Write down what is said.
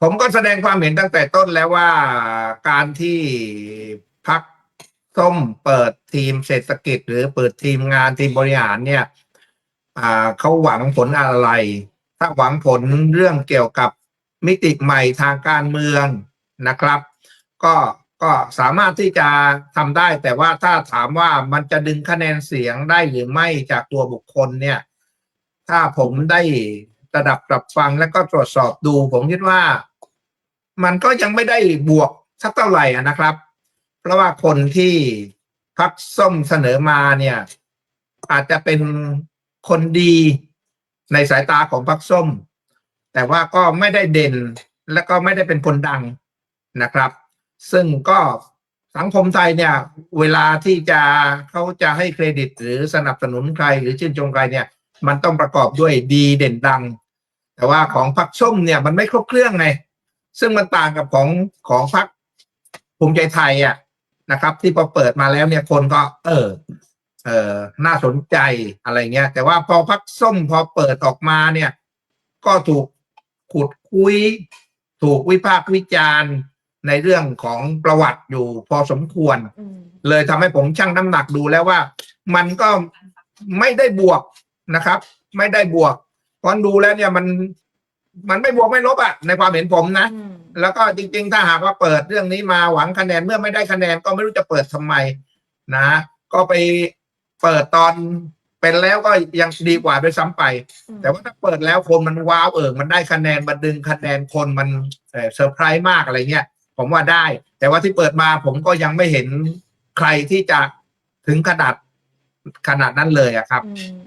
ผมก็แสดงความเห็นตั้งแต่ต้นแล้วว่าการที่พักส้มเปิดทีมเศรษฐกิจ หรือเปิดทีมงานทีมบริหารเนี่ยเขาหวังผลอะไร ถ้าหวังผลเรื่องเกี่ยวกับมิติใหม่ทางการเมืองนะครับ ก็ก็สามารถที่จะทำได้ แต่ว่าถ้าถามว่ามันจะดึงคะแนนเสียงได้หรือไม่จากตัวบุคคลเนี่ย ถ้าผมได้ ระดับปรับฟังแล้วก็ตรวจสอบดู ผมคิดว่า มันก็ยังไม่ได้บวกสักเท่าไหร่นะครับ เพราะว่าคนที่พักส้มเสนอมาเนี่ย อาจจะเป็นคนดีในสายตาของพักส้ม แต่ว่าก็ไม่ได้เด่นและก็ไม่ได้เป็นคนดังนะครับ ซึ่งก็สังคมไทยเนี่ย เวลาที่จะเขาจะให้เครดิตหรือสนับสนุนใคร หรือชื่นชมใครเนี่ย มันต้องประกอบด้วยดีเด่นดัง แต่ว่าของพรรคส้มเนี่ยมันไม่ครบเครื่องไงซึ่งมันต่างกับของของพรรคภูมิใจไทยอะนะครับ ที่พอเปิดมาแล้วเนี่ยคนก็ เออ เออน่าสนใจอะไรเงี้ย แต่ว่าพอพรรคส้มพอเปิดออกมาเนี่ย ก็ถูกขุดคุย ถูกวิพากษ์วิจารณ์ในเรื่องของประวัติอยู่พอสมควรอืมเลยทำให้ผมชั่งน้ำหนักดูแล้วว่า มันก็ไม่ได้บวก นะครับ ไม่ได้บวกเพราะดูแล้วเนี่ยมันมันไม่บวกไม่ลบอะในความเห็นผมนะอืมแล้วก็จริง ๆ ถ้าหากว่าเปิดเรื่องนี้มาหวังคะแนนเมื่อไม่ได้คะแนนก็ไม่รู้จะเปิดทำไมนะ ก็ไปเปิดตอนเป็นแล้วก็ยังดีกว่าไปซ้ำไปอืมแต่ว่าถ้าเปิดแล้วคนมันว้าวเออมันได้คะแนนมันดึงคะแนนคนมันเอ่อเซอร์ไพรส์มากอะไรเงี้ยผมว่าได้ แต่ว่าที่เปิดมาผมก็ยังไม่เห็นใครที่จะถึงขนาดขนาดนั้นเลยอะครับอืม